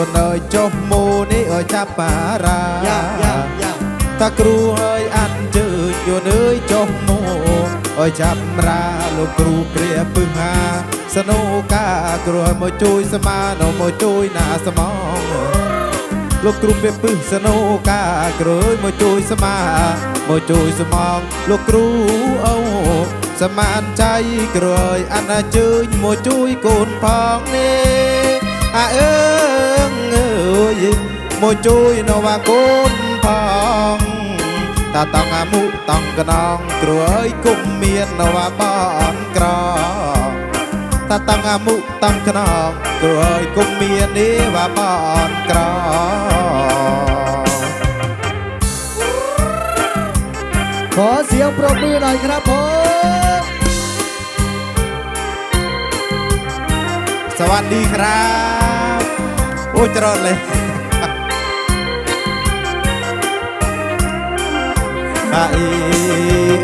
យ và ăn chơi vô nơi chốt mô ní ở chắp bà ra យ៉ាយ៉ាយ៉ាតាគ្រូហើយអានជើញយនអើយចុះមកអើយចាប់រាលោកគ្រូគ្រាពឹងហាសនុកាគ្រូឲ្យមកជួយសមាណមកជួយណាសមងលោកគ្រូពេលពឹសសនុកាគ្រូឲ្យមកជួយសមាមកជួយសមងលោកគ្រូអូសមានใจគ្រូឲ្យអានជើញមកជួយកូនផងនេះអាអើងអើ យ មកជួយនៅវាកូនផងតាតង់អាមុតង់កណងគ្រួអើយគុំមាននៅវាបនក្រតាតង់អាមុតង់កណងគ្រួអើយគុំមាននេះវាបនក្រ ขอเสียงปรบมือหน่อยครับผม สวัสดีครับโอ้ยเจริญเลย អាអ៊ី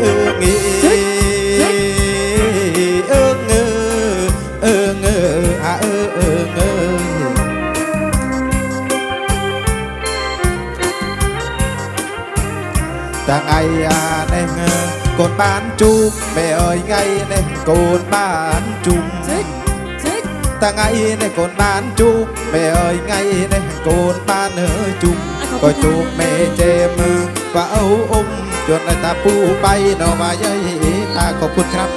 អឺងអ៊ីអឺងអឺអឺងអឺអាអឺអឺងអឺតាំងអីអានេះកូនបានជួបមេអើយថ្ងៃនេះកូនបានជុំតាថ្ងៃនេះកូនបានជួបមេអើ យថ្ងៃនេះកូនបានអើយជុំក៏ជួបមេចេមបាអូអ៊ុំជន់តែតាពូបៃនៅមកយាយតាខอบคุณครับ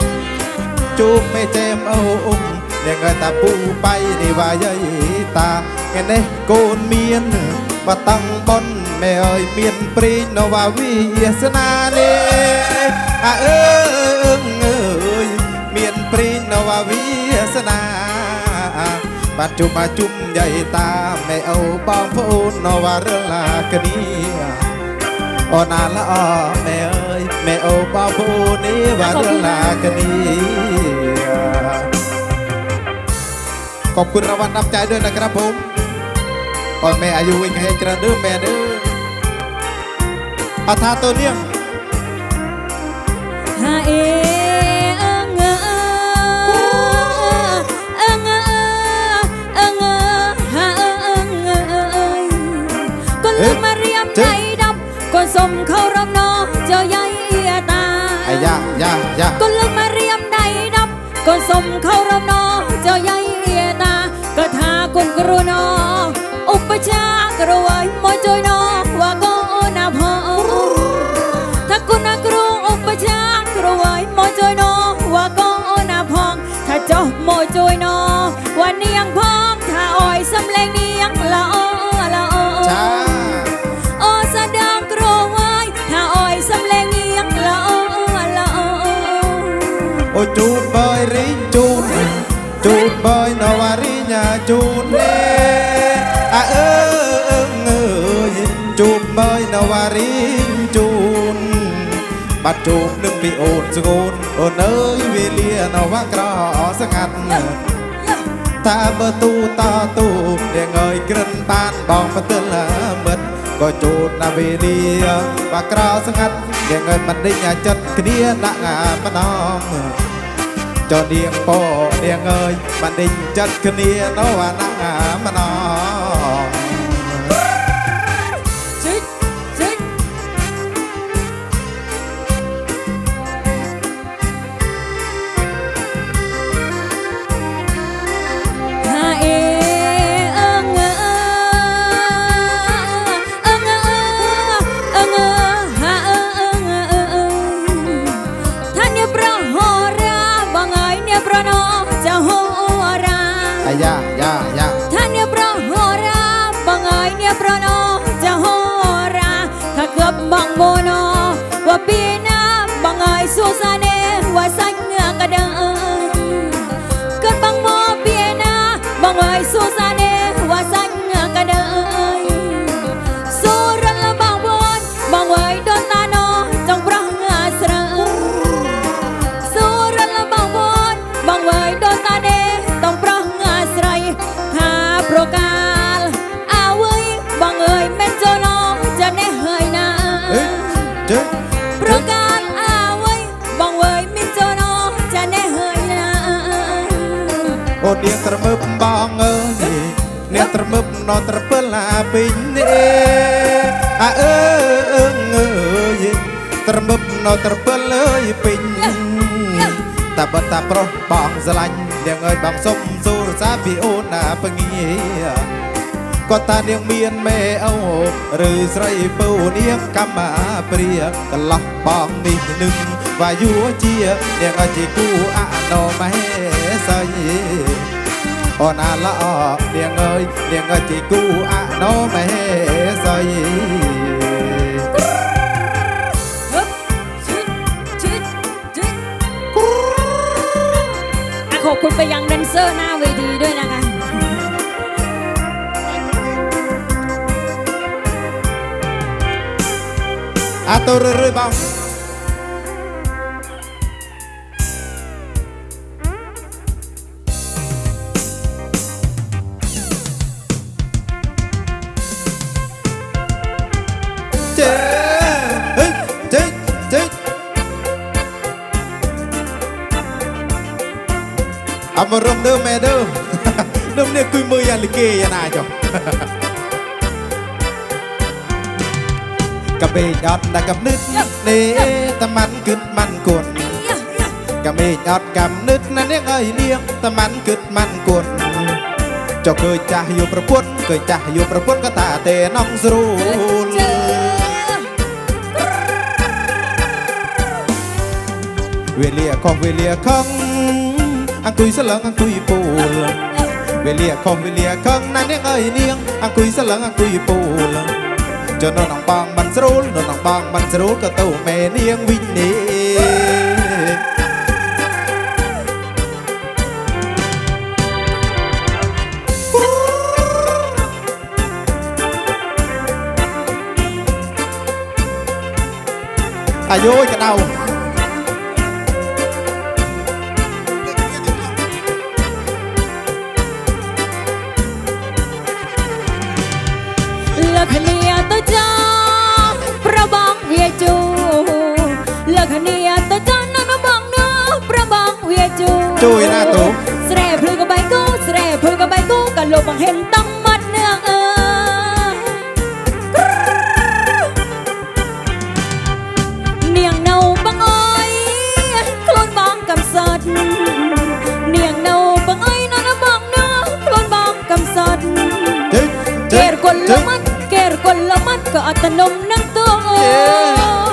ជួបមេចេមអូអ៊ុំអ្នកឲ្យតាពូបៃនេះវាយាយតាថ្ងៃនេះកូនមានបតាំងបនមេអើយមានព្រីងនៅវាវិសនានេះអាអើងអើយមានព្រីងនៅវាវិសនា បាទជុំមកជុំយាយតាមេអូបងប្អូននៅវារលាគ្នា โอนาละออแม่เอ้ยแม่โอป้าผู้นี้ว่าเรื่องลากันนี้ขอบคุณรางวัลนับใจด้วยนะครับผมโอ้แม่อายุวิ่งให้กระดื้อแม่เด้ออาทาตัวเลี้ยง มเขารำนอเจ้าใหญ่ตาก็ทาคุณกรุณออุปชากรวยมอจอยนอว่าก็นาพอถ้าคุณนักรุงอุปชากรวยมอจอยนอว่าก็นาพอง ถ้าเจ้าโมจอยนอว่าเนียงพองถ้าอ้อยสำเลงเนียงละอ้อละอ้อยสำเลงละอละอโอ้จูบเบยริ ជូនអ្នកអើអើងើយជូនមើយនវ៉ារីជូនបាត់ជូននឹងពីអូនស្គូនអូនអើយវេលានវ៉ាក្រស្ងាត់តាបើទូតទូនាងអើយក្រិនបានបងផ្ទិលមិត្តក៏ជូនណាវេលាបាក្រស្ងាត់នាងអើយមិនដេញចិត្តគ្នាដាក់ម្ដង ចោនាងពោនាងអើយបានដេញចិត្តគ្នានៅអាណាម្ដ ย่ายายาถ้าเนี่ยประโหราบังเอยเนี่ยปราะนอจะโหรา ถ้าเกิดบบังโบนอว่าปีน ននាងត្រមើបបងអើយអ្នកត្រមឹបណត្រពិលអាពេញនេះអាអើអើងអើយត្រមឹបណត្រពិលអើយពេញតាបតាប្រុសបងស្រឡាញ់នាងអើយបងសុំសូរសាពីអូនណាពងាគាត់តានាងមានមេអូឬស្រីពៅនាងកម្មាព្រាកន្លោះបងនេះនឹងវាយុជានាងអើយជាគូអនុមហេសី อนอาละออกเดียงเอ้ยเดียงเอ้ยจีกูอะโนเมใสขอบคุณไปยังแดนเซอร์หน้าเวทีด้วยนะคะอาตัวเรื่อยๆบ้าง ដើមម៉ែដើមដើមនេះគួយមើលយ៉ាងលីគេយ៉ាងណាចុះកាបេអត់ដាក់កំនឹតនេះតាម៉ាន់គិតម៉ាន់គុណកាបេអត់កំនឹតណានាងអើយនាងតាម៉ាន់គិតម៉ាន់គុណចុះឃើញចាស់យកប្រពន្ធឃើញចាស់យកប្រពន្ធក៏តាតែនងស្រួលវេលាខំវេលាខំ អង្គុយស្លឹងអង្គុយពូលវេលាខុសវេលាខឹងណានាងអើយនាងអង្គុយស្លឹងអង្គុយពូលចុះនៅនងបងមិនស្រួលនៅនងបងមិនស្រួលក៏ទៅមេនាងវិញនេះអាយយក្ជូជួយណាទូស្រែភ្លឺកបៃគូស្រែភ្លឺកបៃគូក៏លោកបង្ហិនតំមាត់នឿងអើនាងនៅបងអើយខ្លួនបងកំសត់នាងនៅបងអើយនៅនៅបងនៅខ្លួនបងកំសត់ជិចគេរគុលលមាត់គេរគុលលមាត់ក៏អត់ទៅនំនឹងតួអូ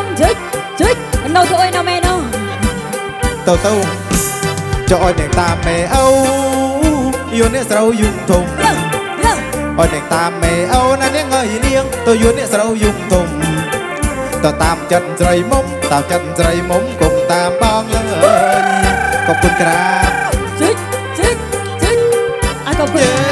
នជិចជិចនៅទៅអីនៅមែនណូទៅទៅ ចុះអោយអ្នកតាមមេអូយូនអ្នកស្រូវយំធំអោយអ្នកតាមមេអូណានាងអើយនាងទៅយូនអ្នកស្រូវយំធំទៅតាមចិត្តស្រីមុំតាមចិត្តស្រីមុំគុំតាមបងអើយក៏ពុតក្រាបជិចជិចជិចអើកុំពុត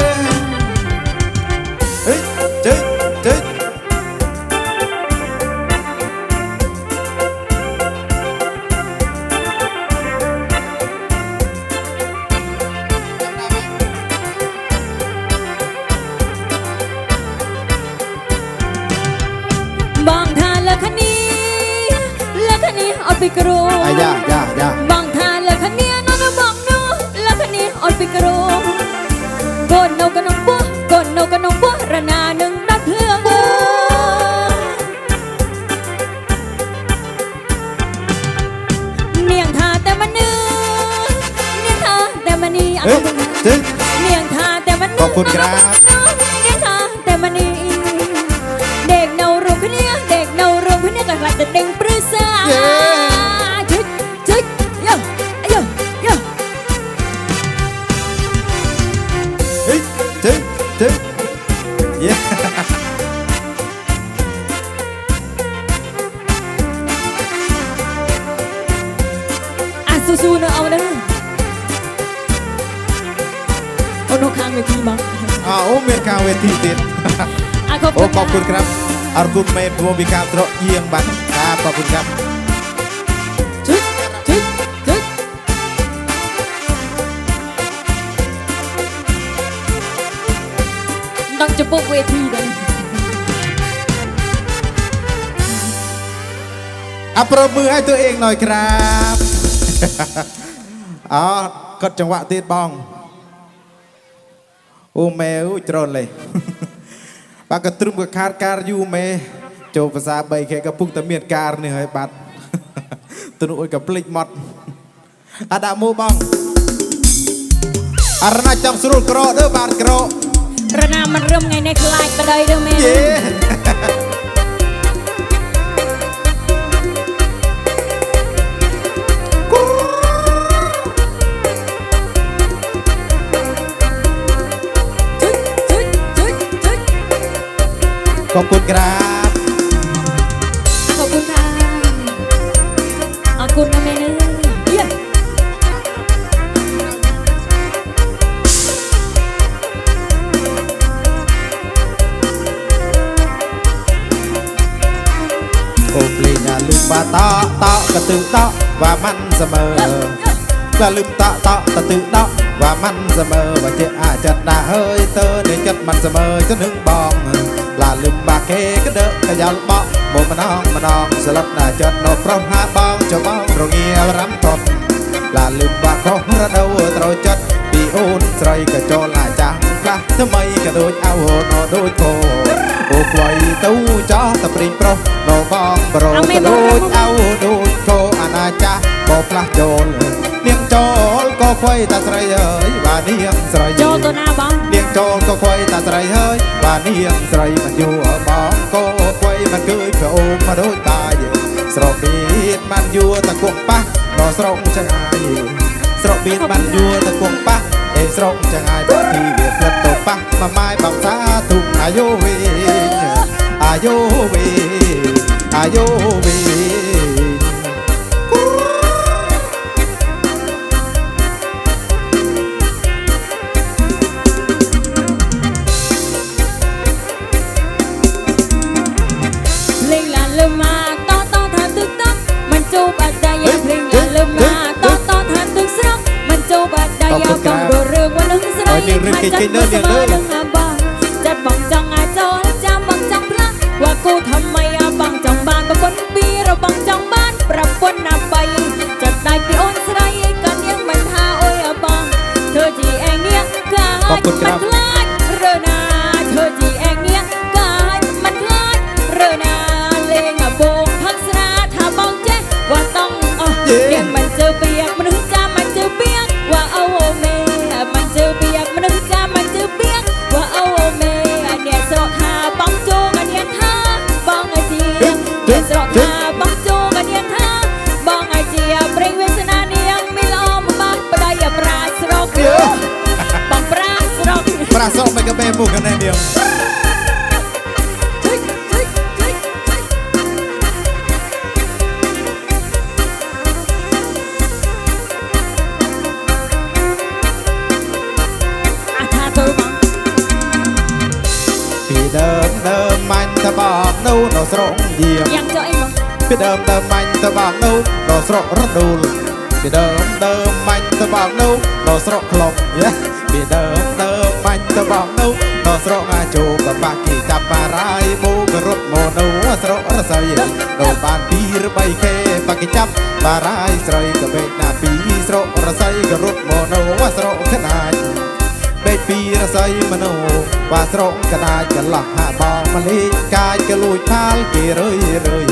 pikro ah, ya, ya, ya. Bang tha la khania no no bang no la khania ol pikro Gon no ka nong po gon no ka nong po ra na nung na phleng bo Niang tha ta ma nu Niang tha ta ma ni เอ๊ะ Niang tha ta ma nu ขอบคุณครับ เอาดูข้างเวทีบ้างอ่าโเมกางเวทีเด็ดโอ้ขอบคุณครับอาร์กุนเมนวงบิการตรเยี่ยงบัตรครับขอบคุณครับต้องจะปุกเวทีเลยอะปรบมือให้ตัวเองหน่อยครับ อ๋อกดจังหวะตีดบอง អូម៉ែអូច្រនលេបាក់ក៏ទ្រឹមក៏ខាតការយូម៉ែចូលភាសា3គេក៏ពុកតែមានការនេះហើយបាត់ទៅនោះអុយក៏ភ្លេចមកអាដាក់មូបងអរណាចង់ស្រួលក្រដើបាទក្ររណាមិនរឹមថ្ងៃនេះខ្លាចប្តីឬមែនយេ ขอบคุณครับ ขอบคุณค่ะขอบคุณนะแม่เนื้อ โอเพลงอย่าลืมว่าตอตอกระตือตอว่ามันเสมออย่าลืมตอตอกระตือตอว่ามันเสมอว่าเจ้าอาจจะด่าเฮ้ยเตอในจัดมันเสมอจนถึงบองลา គេក្តើបកយ៉ាល់បោមកម្ដងម្ដងស្លឹកណាចិត្តនៅប្រុសហាបងចបងរងារំធំឡាលឹមបាក់ខុសរដូវត្រូវចិត្តពីអូនស្រីក៏ចូលអាចាស់ខ្លះថ្មីក៏ដូចអោណដូចគោអូខ្វៃទៅចោះតែព្រិញប្រុសនៅបងប្រុសក៏ដូចអោដូចគោអាណាចាស់ក៏ផ្លាស់ចូល ចូលក៏ខ្វៃតាស្រីហើយបាទនាងស្រីចូលទៅណាបងនាងចូលក៏ខ្វៃតាស្រីហើយបាទនាងស្រីមិនយល់បងក៏ខ្វៃមិនគួយប្អូនមកដូចបាយស្របពីតបានយួរតាគក់ប៉ះដល់ស្រុកចង្អាយស្របពីតបានយួរតាគក់ប៉ះអេស្រុកចង្អាយបាត់ទីវាផ្លិតទៅប៉ះមួយម៉ាយបងសាទុំអាយុវិញអាយុវិញអាយុវិញ នឹងបង Pra só mega bem boca, né, meu? ជិចជិចជិចជិចអាថាទៅបងពីដើមដើមមាញ់តបងនោះនៅស្រងយាមយ៉ាងចុះអីបង ពីដើមដើមមាញ់តបងនោះនៅស្រករដូលពីដើមដើមមាញ់តបងនោះនៅស្រកខ្លុកយ៉ាពីដើមដើមមាញ់តបងនោះនៅស្រកអាជោកបាក់គីចាប់បារាយមូករត់មកនោះស្រករស័យនៅបានពីរបីខេបាក់គីចាប់បារាយស្រីក៏បេកណាពីស្រករស័យក៏រត់មកនោះស្រកខ្នាចបេកពីរស័យមនោបាស្រងកដាច់កន្លោះហាបងមលីកាយក៏លួចផាលគេរឿយរឿយ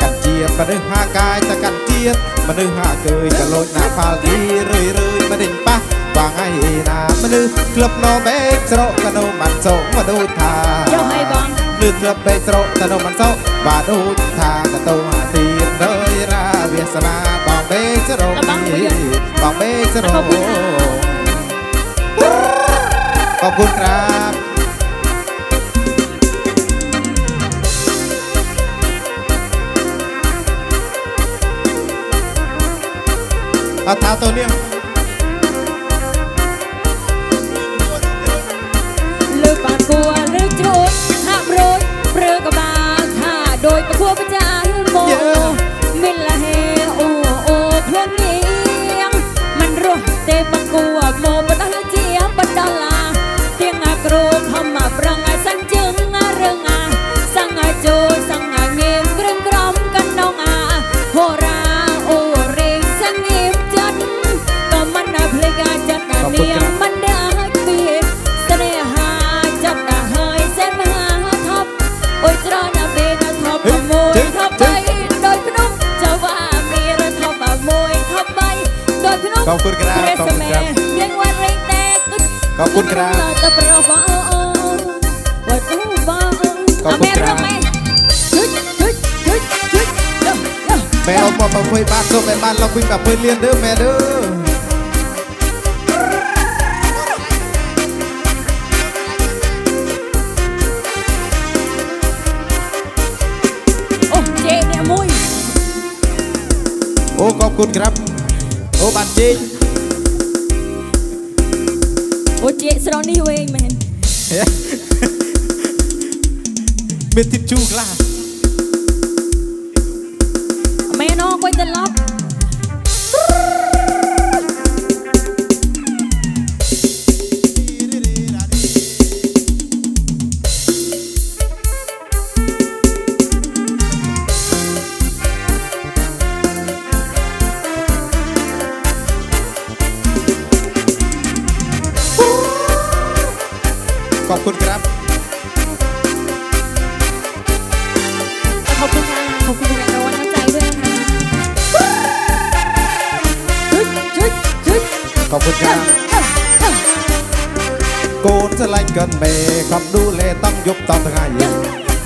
កាត់ជាតិមនុស្សហាកាយតែកាត់ជាតិមនុស្សហាកើយក៏លួចណាផាលគេរឿយរឿយមិនដេញប៉ះ បងឯណាមនុស្សក្លឹបណោបេកស្រកក៏នោមិនសោកមកដូចថា ចុះឲ្យបង លឿនក្លឹបបេកស្រកក៏នោមិនសោកបាទដូចថាក៏ទៅអាទីរឿយរាវាសនាបងបេកស្រកបងបេកស្រក ขอบคุณครับ เอาเท้าตัวเนี้ย ส่งไปบ้านเราคุยกับเพื่อนเรียนเด้อแม่เด้อ អូជេអ្នកមួយ โอ้ขอบคุณครับโอ้บ้านจริง អូជេស្រនេះវែងមែន មានទីជូខ្លះ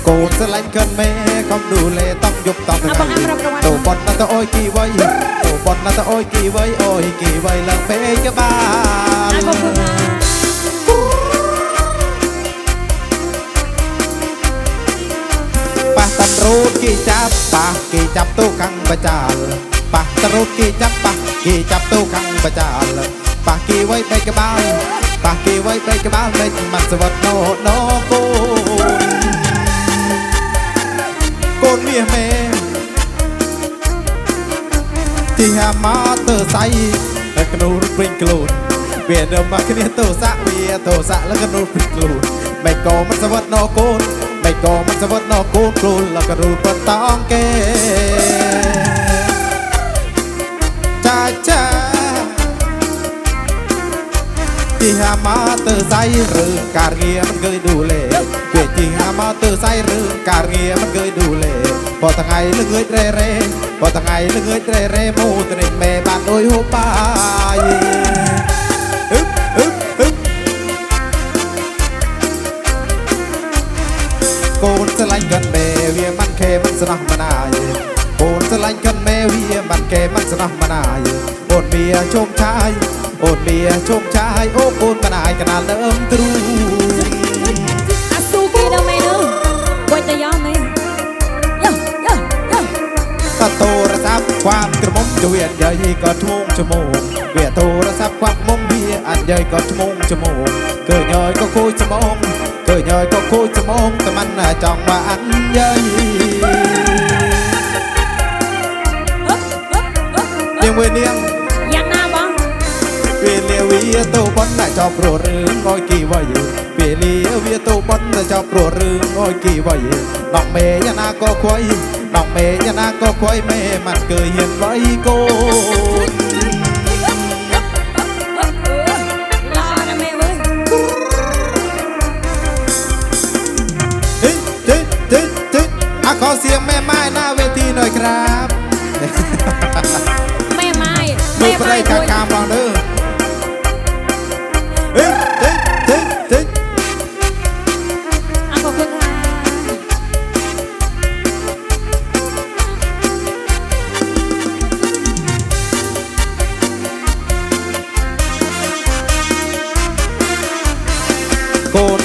โกดสไลด์เกินแม่คอมดูเลต้องยุบต้องไงโตบอลนาตะโอ้ยกี่ไว้โตบอลนาตะโอ้ยกี่ไว้โอ้ยกี่ไว้แล้วเมกะบาลขอบคุณค่ปะตันรูกี่จับปะกี่จับตู้ขังประจานปะตันรูกี่จับปะกี่จับตู้ขังประจานปะกี่ไว้ไปกะบ้านปะกี่ไว้ไปกะบ้าลเป็นมันสวัสดโนโนกู កូនមាសមេទីហាមកទៅសៃតែកនូរពេញខ្លួនវាដើមមកគ្នាទៅសាក់វាទៅសាក់លកនូរពេញខ្លួនមិនក៏មិនសវត្តណកូនមិនក៏មិនសវត្តណកូនខ្លួនលកនូរបន្តតងគេចាចា ที่หามาเตอร์ไซค์รื่การเงียมันเกยดูเลเวทีหามาเตอร์ไซค์รื่การเงียมันเกยดูเลพอทั้งไงเลือกเงเร่เร่พอทั้งไงเลือกเยเร่เร่มูตนิกแม่บ้านโดยหุวปายอึ๊บอึ๊บอึ๊บโกนสลายกันเมวีมันเค่มันสนอมันายโกนสลายกันเมวีมันเค่มันสนอมันายโอนเมียชมชาย អូនវាជោគចាយអូអូនក្ដាយកណាលដើមទ្រូអាស៊ូគេនៅមែននោះបុយតយ៉មែនយោយោយោតទូរស័ព្ទខ្វាក់ក្រមុំជួយអញយាយក៏ឈ្មោះឈ្មោះវាទូរស័ព្ទខ្វាក់មុំវាអញយាយក៏ឈ្មោះឈ្មោះគឺញយក៏គួយស្មងគឺញយក៏គួយស្មងតែមិនចង់បានអញយាយយើងវិញនាង វាទៅបន់តែចប់ព្រោះរឿងអើយគីវ៉ៃពេលលាវាទៅបន់តែចប់ព្រោះរឿងអើយគីវ៉ៃដងមេយ៉ាងណាក៏ខ្វៃដងមេយ៉ាងណាក៏ខ្វៃមេមិនគឺហ៊ានវៃកូន ឡណាស់មែនវើយ ហេហេហេហេអាខอเสียงแม่ไม้หน้าเวทีหน่อยครับ ម៉ែម៉ាយ មើលប្តីកាកាបងเด้อ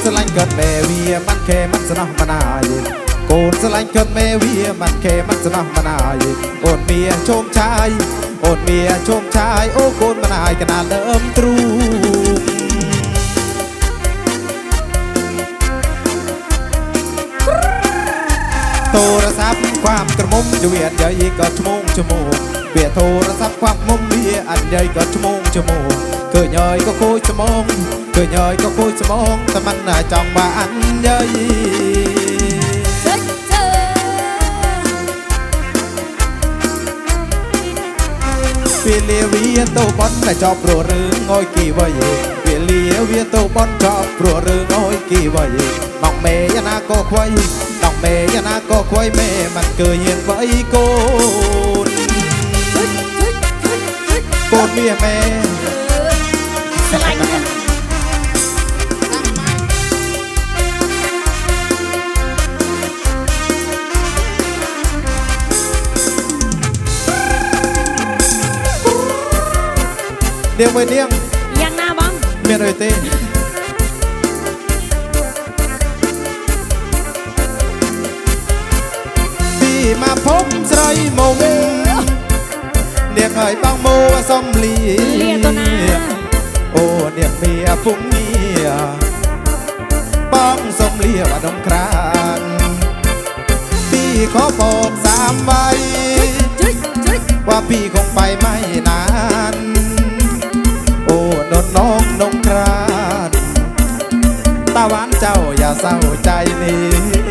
ស្រឡាញ់កិនមេវាមិនខេមិនស្នោះមិនអាយកូនស្រឡាញ់កិនមេវាមិនខេមិនស្នោះមិនអាយអូនមាជុំឆាយអូនមាជុំឆាយអូកូនមិនអាយកណាដើមទ្រូងទូរស័ព្ទความក្រមុំជវាអញ្ញៃក៏ឈ្មោះឈ្មោះវាទូរស័ព្ទความមុំវាអញ្ញៃក៏ឈ្មោះឈ្មោះគឺញយក៏គួយស្មង ឃើញហើយក៏គួចស្មងតែមិនចង់បានយាយពេលលាវាទៅបនតែចប់ព្រោះរឿងអើយគីវៃពេលលាវាទៅបនចប់ព្រោះរឿងអើយគីវៃមកមេយ៉ាងណាក៏ខ្វៃដល់មេយ៉ាងណាក៏ខ្វៃមេមិនគឺហ៊ានវៃកូនកូនមានមេស្រឡាញ់ เดียวไปเดียงยังนาบ้างเมียนอยเต้ปีมาพบใจมงเนี่ยเคยบังโมว่าซ่มลีเลียโอ้เนี่ยเมียฟุ้งเมียบังซ่มเลียว่าดงครานพี่ขอบอกสามใบว่าพี่คงไปไม่นาน ปูนนน้องนงครานตาหวานเจ้าอย่าเศร้าใจนี้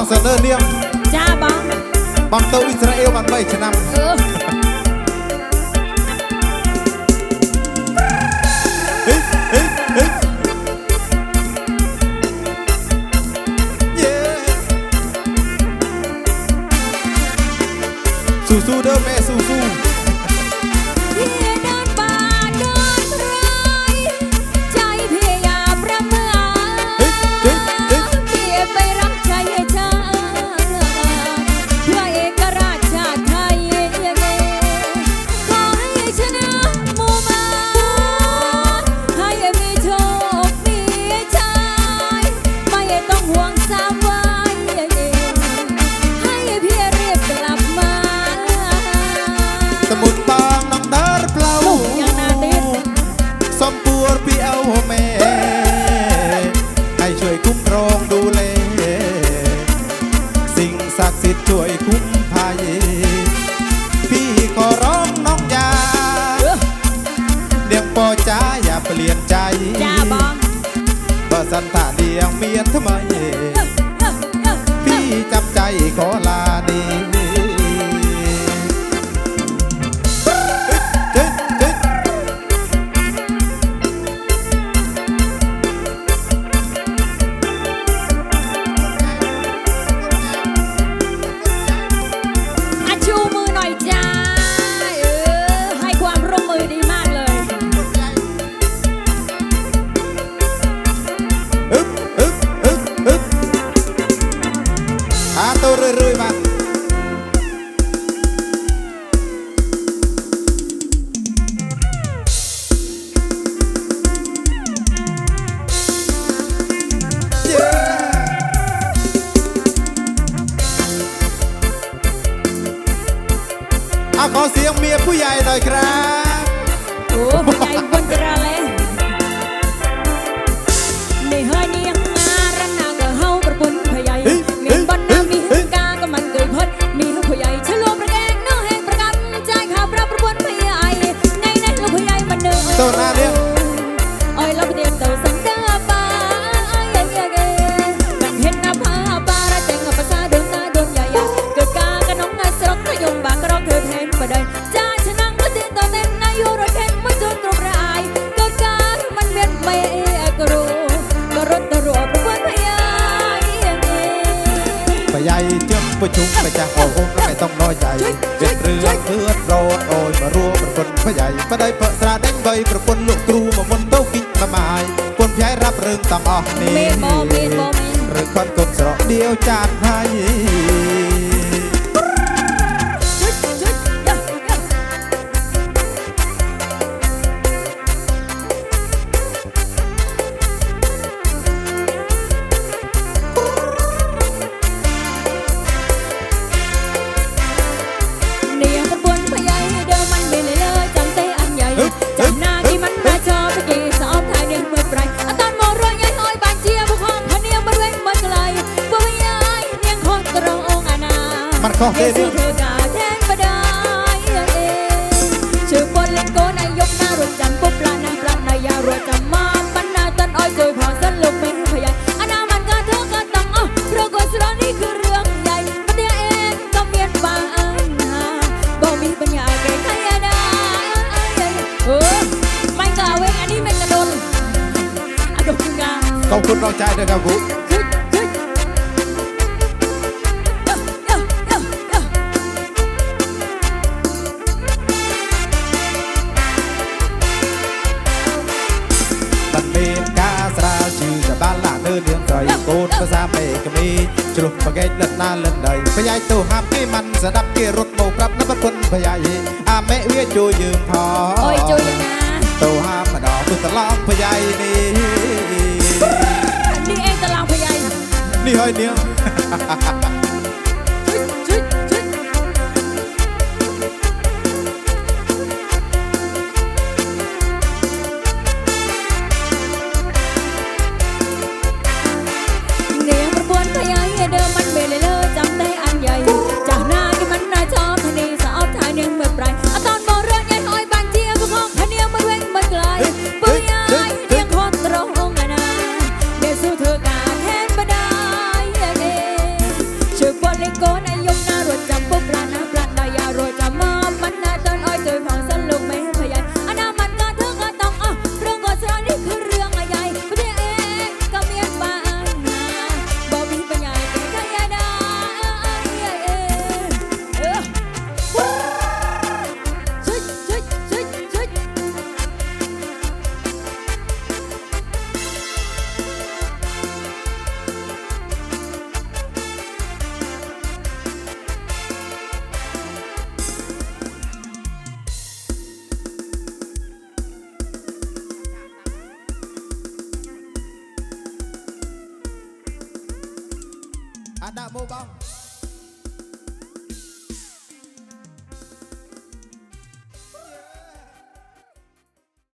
បងសើលើនាងចាបងបងទៅអ៊ីស្រាអែលបាន3ឆ្នាំអឺ Tuh, nah dia. Oi lo dia tuh sangka apa? Ay ay ay. Nang hen na pa para teng pa sa dong na dong ya ya. Ke ka ka nong na srok ka yong ba ka rok ke hen pa dai. Cha cha nang ko tin to ten na yo ro hen mo jun tro rai. Ke ka man met mai e ka ro. Ka ro ta ro pa pa pa ya. ปใหญ่เจียมประชุมไปจ้าโอ้โหไม่ต้องน้อยใจเป็นเรื่องเลือดร้อนโอยมาร่วม នបយាយបដៃបស្រាដេញបីប្រពន្ធលោកគ្រូមកមុនទៅពីប្រមាយពនផ្សាយរាប់រឿងទាំងអស់នេះឬខនកូនស្រកដៀវចាត់ហើយ ភាសាមេកាមីជ្រុះប្រកែកលិតណាលិតដីប្រយាយទៅហាប់គេមិនស្ដាប់គេរត់មកប្រាប់នៅប្រគុណប្រយាយអាមេវាជួយយើងផងអូយជួយយើងណាទៅហាប់ម្ដងទៅត្រឡប់ប្រយាយនេះនេះឯងត្រឡប់ប្រយាយនេះហើយនាង